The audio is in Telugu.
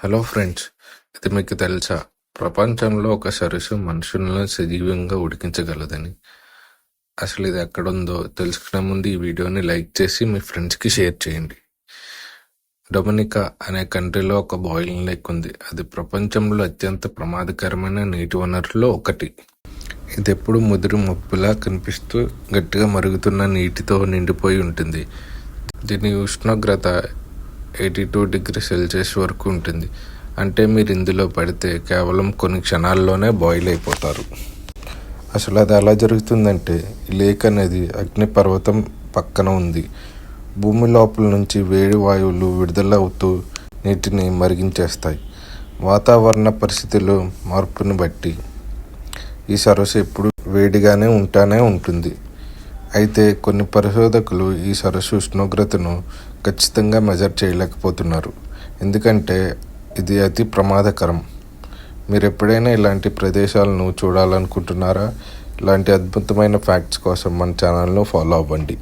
హలో ఫ్రెండ్స్ ఇది మీకు తెలుసా? ప్రపంచంలో ఒక సరస్సు మనుషులను సజీవంగా ఉడికించగలదని. అసలు ఇది ఎక్కడుందో తెలుసుకునే ముందు ఈ వీడియోని లైక్ చేసి మీ ఫ్రెండ్స్కి షేర్ చేయండి. డొమినికా అనే కంట్రీలో ఒక బాయిలింగ్ లేక్ ఉంది. అది ప్రపంచంలో అత్యంత ప్రమాదకరమైన నీటి వనరుల్లో ఒకటి. ఇది ఎప్పుడు ముదురు ముప్పులా కనిపిస్తూ గట్టిగా మరుగుతున్న నీటితో నిండిపోయి ఉంటుంది. దీని ఉష్ణోగ్రత ఎయిటీ టూ డిగ్రీ సెల్సియస్ వరకు ఉంటుంది. అంటే మీరు ఇందులో పడితే కేవలం కొన్ని క్షణాల్లోనే బాయిల్ అయిపోతారు. అసలు అది ఎలా జరుగుతుందంటే లేక్ అనేది అగ్నిపర్వతం పక్కన ఉంది. భూమి లోపల నుంచి వేడి వాయువులు విడుదల అవుతూ నీటిని మరిగించేస్తాయి. వాతావరణ పరిస్థితులు మార్పును బట్టి ఈ సరస్సు ఎప్పుడు వేడిగానే ఉంటానే ఉంటుంది. అయితే కొన్ని పరిశోధకులు ఈ సరస్సు ఉష్ణోగ్రతను ఖచ్చితంగా మెజర్ చేయలేకపోతున్నారు. ఎందుకంటే ఇది అతి ప్రమాదకరం. మీరు ఎప్పుడైనా ఇలాంటి ప్రదేశాలను చూడాలనుకుంటున్నారా? ఇలాంటి అద్భుతమైన ఫ్యాక్ట్స్ కోసం మన ఛానల్ను ఫాలో అవ్వండి.